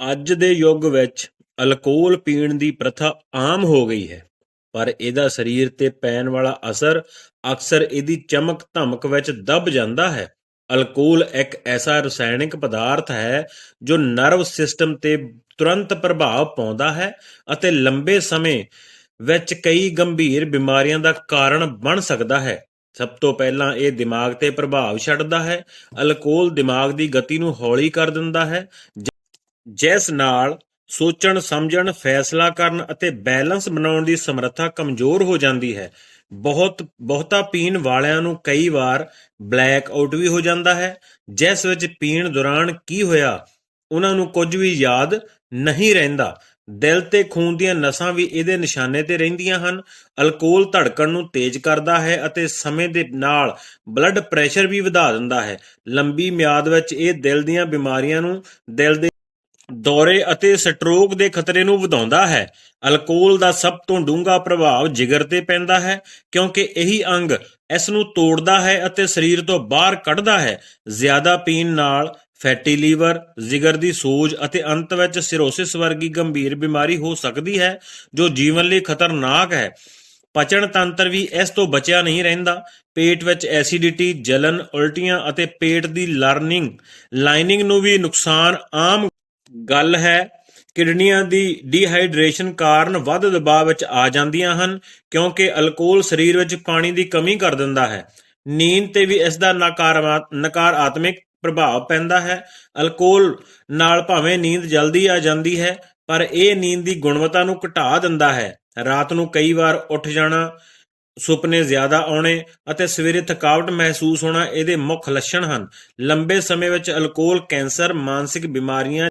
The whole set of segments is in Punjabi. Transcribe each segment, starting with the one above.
ਅੱਜ ਦੇ ਯੁੱਗ ਵਿੱਚ ਅਲਕੋਹਲ ਪੀਣ ਦੀ ਪ੍ਰਥਾ ਆਮ ਹੋ ਗਈ ਹੈ, ਪਰ ਇਹਦਾ ਸਰੀਰ ਤੇ ਪੈਣ ਵਾਲਾ ਅਸਰ ਅਕਸਰ ਇਹਦੀ ਚਮਕ ਧਮਕ ਵਿੱਚ ਦਬ ਜਾਂਦਾ ਹੈ। ਅਲਕੋਹਲ ਇੱਕ ਐਸਾ ਰਸਾਇਣਿਕ ਪਦਾਰਥ ਹੈ ਜੋ ਨਰਵ ਸਿਸਟਮ ਤੇ ਤੁਰੰਤ ਪ੍ਰਭਾਵ ਪਾਉਂਦਾ ਹੈ ਅਤੇ ਲੰਬੇ ਸਮੇਂ ਵਿੱਚ ਕਈ ਗੰਭੀਰ ਬਿਮਾਰੀਆਂ ਦਾ ਕਾਰਨ ਬਣ ਸਕਦਾ ਹੈ। ਸਭ ਤੋਂ ਪਹਿਲਾਂ ਇਹ ਦਿਮਾਗ ਤੇ ਪ੍ਰਭਾਵ ਛੱਡਦਾ ਹੈ, ਅਲਕੋਹਲ ਦਿਮਾਗ ਦੀ ਗਤੀ ਨੂੰ ਹੌਲੀ ਕਰ ਦਿੰਦਾ ਹੈ ਜਿਸ ਨਾਲ ਸੋਚਣ, ਸਮਝਣ, ਫੈਸਲਾ ਕਰਨ ਅਤੇ ਬੈਲੈਂਸ ਬਣਾਉਣ ਦੀ ਸਮਰੱਥਾ ਕਮਜ਼ੋਰ ਹੋ ਜਾਂਦੀ ਹੈ। ਬਹੁਤ, ਬਹੁਤਾ ਪੀਣ ਵਾਲਿਆਂ ਨੂੰ ਕਈ ਵਾਰ ਬਲੈਕ ਆਊਟ ਵੀ ਹੋ ਜਾਂਦਾ ਹੈ। ਜਿਸ ਵਿੱਚ ਪੀਣ ਦੌਰਾਨ ਕੀ ਹੋਇਆ, ਉਹਨਾਂ ਨੂੰ ਕੁਝ ਵੀ ਯਾਦ ਨਹੀਂ ਰਹਿੰਦਾ। ਦਿਲ ਤੇ ਖੂਨ ਦੀਆਂ ਨਸਾਂ ਵੀ ਇਹਦੇ ਨਿਸ਼ਾਨੇ ਤੇ ਰਹਿੰਦੀਆਂ ਹਨ। ਅਲਕੋਹਲ ਧੜਕਣ ਨੂੰ ਤੇਜ਼ ਕਰਦਾ ਹੈ ਅਤੇ ਸਮੇਂ ਦੇ ਨਾਲ ਬਲੱਡ ਪ੍ਰੈਸ਼ਰ ਵੀ ਵਧਾ ਦਿੰਦਾ ਹੈ। ਲੰਬੀ ਮਿਆਦ ਵਿੱਚ ਇਹ ਦਿਲ ਦੀਆਂ ਬਿਮਾਰੀਆਂ ਨੂੰ ਦਿਲ ਦੇ ਦੌਰੇ ਅਤੇ ਸਟ੍ਰੋਕ ਦੇ ਖਤਰੇ ਨੂੰ ਵਧਾਉਂਦਾ ਹੈ। ਅਲਕੋਹਲ ਦਾ ਸਭ ਤੋਂ ਡੂੰਘਾ ਪ੍ਰਭਾਵ ਜਿਗਰ ਤੇ ਪੈਂਦਾ ਹੈ, ਕਿਉਂਕਿ ਇਹੀ ਅੰਗ ਇਸ ਨੂੰ ਤੋੜਦਾ ਹੈ ਅਤੇ ਸਰੀਰ ਤੋਂ ਬਾਹਰ ਕੱਢਦਾ ਹੈ। ਜ਼ਿਆਦਾ ਪੀਣ ਨਾਲ ਫੈਟੀ ਲੀਵਰ, ਜਿਗਰ ਦੀ ਸੋਜ ਅਤੇ ਅੰਤ ਵਿੱਚ ਸਿਰੋਸਿਸ ਵਰਗੀ ਗੰਭੀਰ ਬਿਮਾਰੀ ਹੋ ਸਕਦੀ ਹੈ, ਜੋ ਜੀਵਨ ਲਈ ਖਤਰਨਾਕ ਹੈ। ਪਚਣ ਤੰਤਰ ਵੀ ਇਸ ਤੋਂ ਬਚਿਆ ਨਹੀਂ ਰਹਿੰਦਾ। ਪੇਟ ਵਿੱਚ ਐਸਿਡਿਟੀ, ਜਲਨ, ਉਲਟੀਆਂ ਅਤੇ ਪੇਟ ਦੀ ਲਰਨਿੰਗ, ਲਾਈਨਿੰਗ ਨੂੰ ਵੀ ਨੁਕਸਾਨ ਆਮ ਗੱਲ ਹੈ, ਕਿਡਨੀਆਂ ਦੀ ਡੀਹਾਈਡਰੇਸ਼ਨ ਕਾਰਨ ਵੱਧ ਦਬਾਅ ਵਿੱਚ ਆ ਜਾਂਦੀਆਂ ਹਨ, ਕਿਉਂਕਿ ਅਲਕੋਹਲ ਸਰੀਰ ਵਿੱਚ ਪਾਣੀ ਦੀ ਕਮੀ ਕਰ ਦਿੰਦਾ ਹੈ। ਨੀਂਦ ਤੇ ਵੀ ਇਸ ਦਾ ਨਕਾਰਾਤਮਕ ਪ੍ਰਭਾਵ ਪੈਂਦਾ ਹੈ। ਅਲਕੋਹਲ ਨਾਲ ਭਾਵੇਂ ਨੀਂਦ ਜਲਦੀ ਆ ਜਾਂਦੀ ਹੈ, ਪਰ ਇਹ ਨੀਂਦ ਦੀ ਗੁਣਵੱਤਾ ਨੂੰ ਘਟਾ ਦਿੰਦਾ ਹੈ। ਰਾਤ ਨੂੰ ਕਈ ਵਾਰ ਉੱਠ ਜਾਣਾ, ਸੁਪਨੇ ਜ਼ਿਆਦਾ ਆਉਣੇ ਅਤੇ ਸਵੇਰੇ ਥਕਾਵਟ ਮਹਿਸੂਸ ਹੋਣਾ, ਇਹਦੇ ਮੁੱਖ ਲੱਛਣ ਹਨ। ਲੰਬੇ ਸਮੇਂ ਵਿੱਚ ਅਲਕੋਹਲ ਕੈਂਸਰ, ਮਾਨਸਿਕ ਬਿਮਾਰੀਆਂ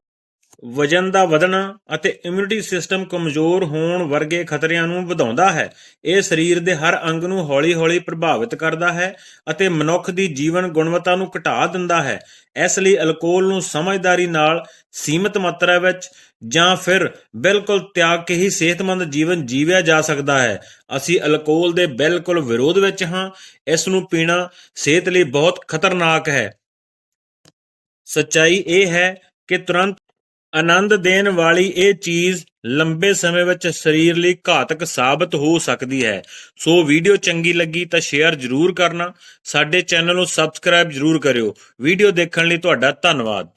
ਵਜਨ ਦਾ ਵਧਣਾ ਅਤੇ ਇਮਿਊਨਿਟੀ ਸਿਸਟਮ ਕਮਜ਼ੋਰ ਹੋਣ ਵਰਗੇ ਖਤਰਿਆਂ ਨੂੰ ਵਧਾਉਂਦਾ ਹੈ। ਇਹ ਸਰੀਰ ਦੇ ਹਰ ਅੰਗ ਨੂੰ ਹੌਲੀ-ਹੌਲੀ ਪ੍ਰਭਾਵਿਤ ਕਰਦਾ ਹੈ ਅਤੇ ਮਨੁੱਖ ਦੀ ਜੀਵਨ ਗੁਣਵੱਤਾ ਨੂੰ ਘਟਾ ਦਿੰਦਾ ਹੈ। ਇਸ ਲਈ ਅਲਕੋਹਲ ਨੂੰ ਸਮਝਦਾਰੀ ਨਾਲ ਸੀਮਿਤ ਮਾਤਰਾ ਵਿੱਚ ਜਾਂ ਫਿਰ ਬਿਲਕੁਲ ਤਿਆਗ ਕੇ ਹੀ ਸਿਹਤਮੰਦ ਜੀਵਨ ਜੀਵਿਆ ਜਾ ਸਕਦਾ ਹੈ। ਅਸੀਂ ਅਲਕੋਹਲ ਦੇ ਬਿਲਕੁਲ ਵਿਰੋਧ ਵਿੱਚ ਹਾਂ। ਇਸ ਨੂੰ ਪੀਣਾ ਸਿਹਤ ਲਈ ਬਹੁਤ ਖਤਰਨਾਕ ਹੈ। ਸੱਚਾਈ ਇਹ ਹੈ ਕਿ ਤੁਰੰਤ ਆਨੰਦ ਦੇਣ ਵਾਲੀ ਇਹ ਚੀਜ਼ ਲੰਬੇ ਸਮੇਂ ਵਿੱਚ ਸਰੀਰ ਲਈ ਘਾਤਕ ਸਾਬਤ ਹੋ ਸਕਦੀ ਹੈ। ਸੋ ਵੀਡੀਓ ਚੰਗੀ ਲੱਗੀ ਤਾਂ ਸ਼ੇਅਰ ਜ਼ਰੂਰ ਕਰਨਾ। ਸਾਡੇ ਚੈਨਲ ਨੂੰ ਸਬਸਕ੍ਰਾਈਬ ਜ਼ਰੂਰ ਕਰਿਓ। ਵੀਡੀਓ ਦੇਖਣ ਲਈ ਤੁਹਾਡਾ ਧੰਨਵਾਦ।